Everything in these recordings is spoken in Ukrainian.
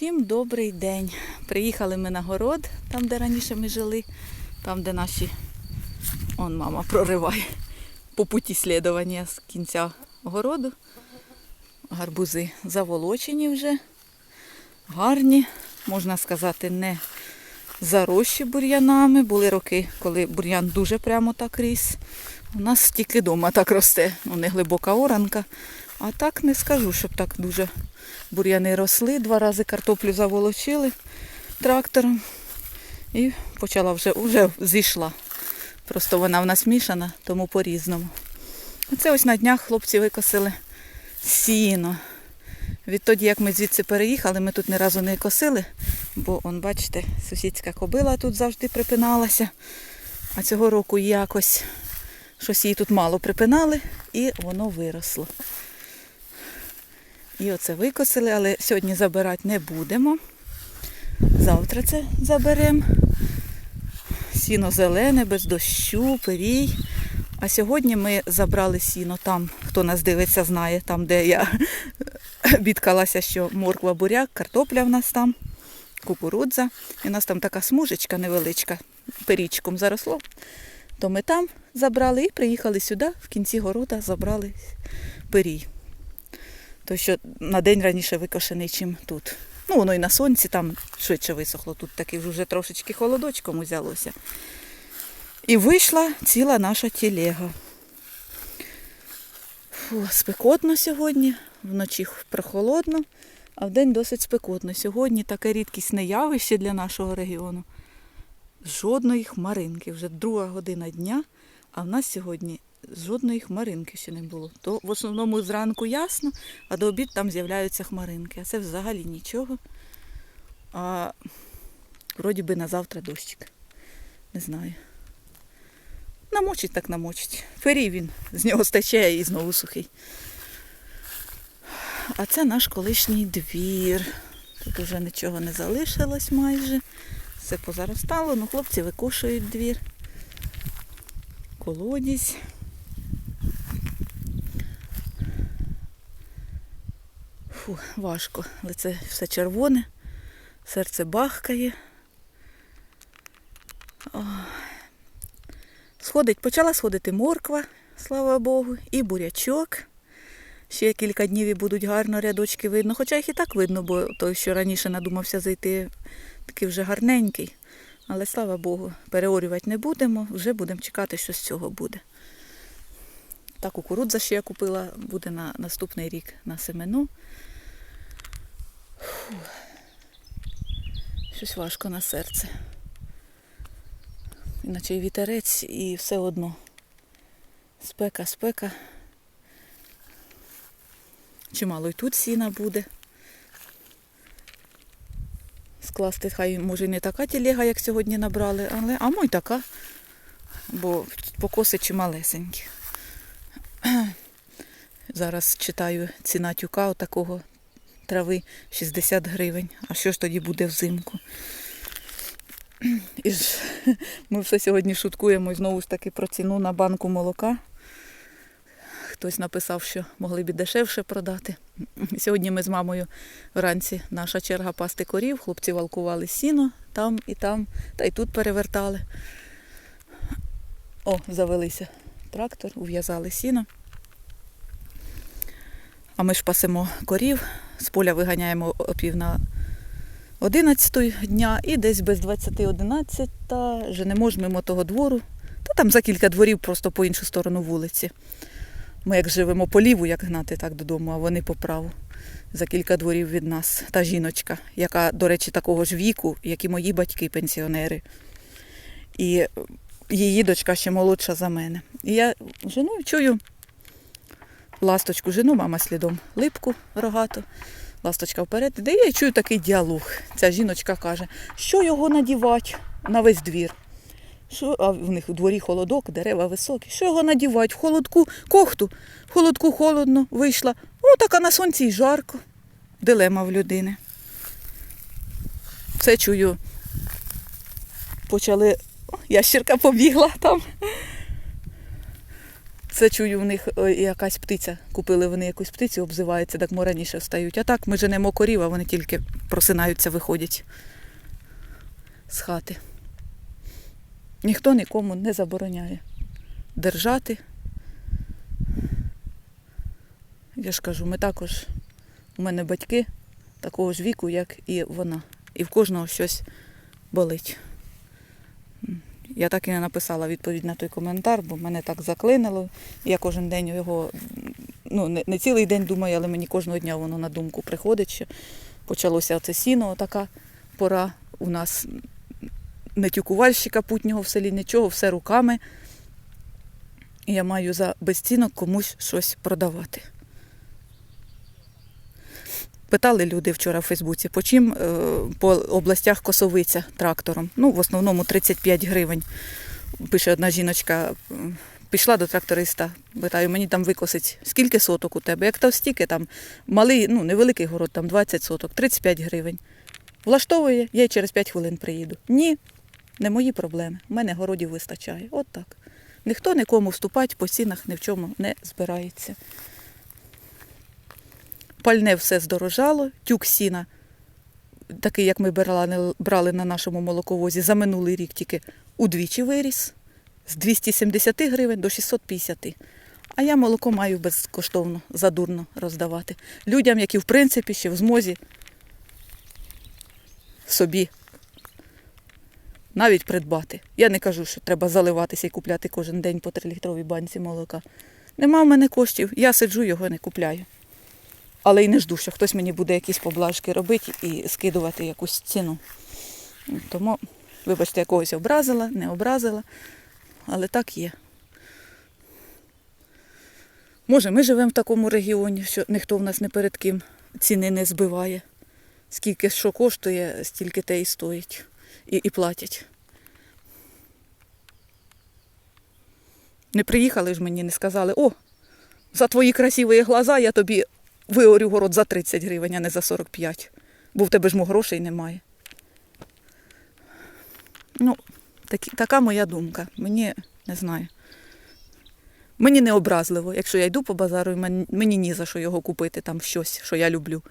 Всім добрий день. Приїхали ми на город, там, де раніше ми жили, там, де наші, он мама прориває по путі слідування з кінця городу. Гарбузи заволочені вже, гарні, можна сказати, не зарощі бур'янами. Були роки, коли бур'ян дуже прямо так ріс. У нас тільки вдома так росте, ну не глибока оранка. А так не скажу, щоб так дуже бур'яни росли. Два рази картоплю заволочили трактором і почала вже, вже зійшла. Просто вона в нас мішана, тому по-різному. Оце ось на днях хлопці викосили сіно. Відтоді, як ми звідси переїхали, ми тут ні разу не косили, бо, он, бачите, сусідська кобила тут завжди припиналася. А цього року якось щось її тут мало припинали і воно виросло. І оце викосили, але сьогодні забирати не будемо. Завтра це заберемо. Сіно зелене, без дощу, пирій. А сьогодні ми забрали сіно там, хто нас дивиться, знає, там, де я бідкалася, що морква буряк, картопля в нас там, кукурудза. І у нас там така смужечка невеличка, пирічком заросло. То ми там забрали і приїхали сюди, в кінці города забрали пирій. Той, що на день раніше викошений, чим тут. Ну, воно і на сонці там швидше висохло. Тут таки вже трошечки холодочком узялося. І вийшла ціла наша телега. Фу, спекотно сьогодні, вночі прохолодно, а вдень досить спекотно. Сьогодні таке рідкісне явище для нашого регіону. Жодної хмаринки. Вже друга година дня, а в нас сьогодні жодної хмаринки ще не було. То в основному зранку ясно, а до обід там з'являються хмаринки. А це взагалі нічого. А вроді би на завтра дощик. Не знаю. Намочить так намочить. Ферій він, з нього стече і знову сухий. А це наш колишній двір. Тут вже нічого не залишилось майже. Все позаростало, ну хлопці викошують двір. Колодязь. Фу, важко. Лице все червоне, серце бахкає. Ой. Сходить, почала сходити морква, слава Богу, і бурячок. Ще кілька днів і будуть гарно рядочки видно. Хоча їх і так видно, бо той, що раніше надумався зайти, такий вже гарненький. Але слава Богу, переорювати не будемо, вже будемо чекати, що з цього буде. Та кукурудза, що я купила, буде на наступний рік на семену. Фу. Щось важко на серце. Іначе і вітерець, і все одно. Спека, спека. Чимало й тут сіна буде. Скласти хай може і не така тілега, як сьогодні набрали, але а й така, бо покоси чималесенькі. Зараз читаю ціна тюка отакого трави 60 гривень. А що ж тоді буде взимку? І ж ми все сьогодні шуткуємо знову ж таки про ціну на банку молока. Хтось написав, що могли б і дешевше продати. Сьогодні ми з мамою вранці наша черга пасти корів, хлопці валкували сіно там і там, та й тут перевертали. О, завелися трактор, ув'язали сіно. А ми ж пасемо корів, з поля виганяємо о пів на 11 дня і десь без 20-11 женемо ж мимо того двору. Та там за кілька дворів просто по іншу сторону вулиці. Ми як живемо по ліву, як гнати так додому, а вони по праву. За кілька дворів від нас. Та жіночка, яка, до речі, такого ж віку, як і мої батьки, пенсіонери. І її дочка ще молодша за мене. І я жену чую ласточку, жену, мама слідом, липку рогату. Ласточка вперед іде, я чую такий діалог. Ця жіночка каже, що його надівати на весь двір. Що, а в них у дворі холодок, дерева високі. Що його надівати? В холодку кохту, в холодку холодно, вийшла. О, так а на сонці й жарко. Дилема в людини. Це чую. Почали. О, ящерка побігла там. Це чую в них е, якась птиця. Купили вони якусь птицю, обзивається, так ми раніше встають. А так ми женемо корів, а вони тільки просинаються, виходять з хати. Ніхто нікому не забороняє держати. Я ж кажу, ми також, у мене батьки такого ж віку, як і вона. І в кожного щось болить. Я так і не написала відповідь на той коментар, бо мене так заклинило. Я кожен день його, ну не, не цілий день думаю, але мені кожного дня воно на думку приходить, що почалося оце сіно, така пора. У нас не тюкувальщика путнього в селі, нічого, все руками. І я маю за безцінок комусь щось продавати. Питали люди вчора в Фейсбуці, по чим е, по областях косовиця трактором. Ну, в основному 35 гривень. Пише одна жіночка, пішла до тракториста, питаю, мені там викосить, скільки соток у тебе? Як то стільки там малий, ну невеликий город, там 20 соток, 35 гривень. Влаштовує, я й через 5 хвилин приїду. Ні, не мої проблеми. У мене городів вистачає. От так. Ніхто нікому вступати по цінах ні в чому не збирається. Пальне все здорожало, тюк сіна, такий, як ми брали, на нашому молоковозі, за минулий рік тільки удвічі виріс з 270 гривень до 650. А я молоко маю безкоштовно, задурно роздавати. Людям, які в принципі ще в змозі собі навіть придбати. Я не кажу, що треба заливатися і купляти кожен день по 3-літровій банці молока. Нема в мене коштів, я сиджу, його не купляю. Але й не жду, що хтось мені буде якісь поблажки робити і скидувати якусь ціну. Тому, вибачте, я когось образила, не образила, але так є. Може, ми живемо в такому регіоні, що ніхто в нас не перед ким ціни не збиває. Скільки що коштує, стільки те і стоїть. І, і платять. Не приїхали ж мені, не сказали, о, за твої красиві глаза я тобі виорю город за 30 гривень, а не за 45. Бо в тебе ж грошей немає. Ну, такі, така моя думка. Мені не знаю. Мені не образливо, якщо я йду по базару, мені ні за що його купити, там щось, що я люблю.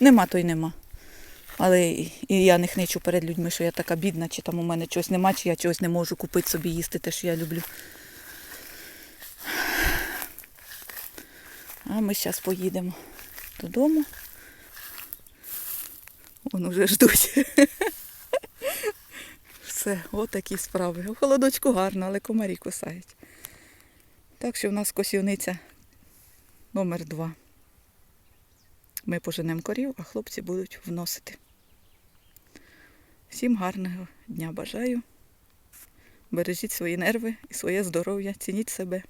Нема, то й нема. Але і я не хничу перед людьми, що я така бідна, чи там у мене чогось нема, чи я чогось не можу купити собі їсти, те, що я люблю. А ми зараз поїдемо додому. Вон уже ждуть. Все, отакі справи. У холодочку гарно, але комарі кусають. Так що в нас косівниця номер два. Ми поженемо корів, а хлопці будуть вносити. Всім гарного дня бажаю. Бережіть свої нерви і своє здоров'я, цініть себе.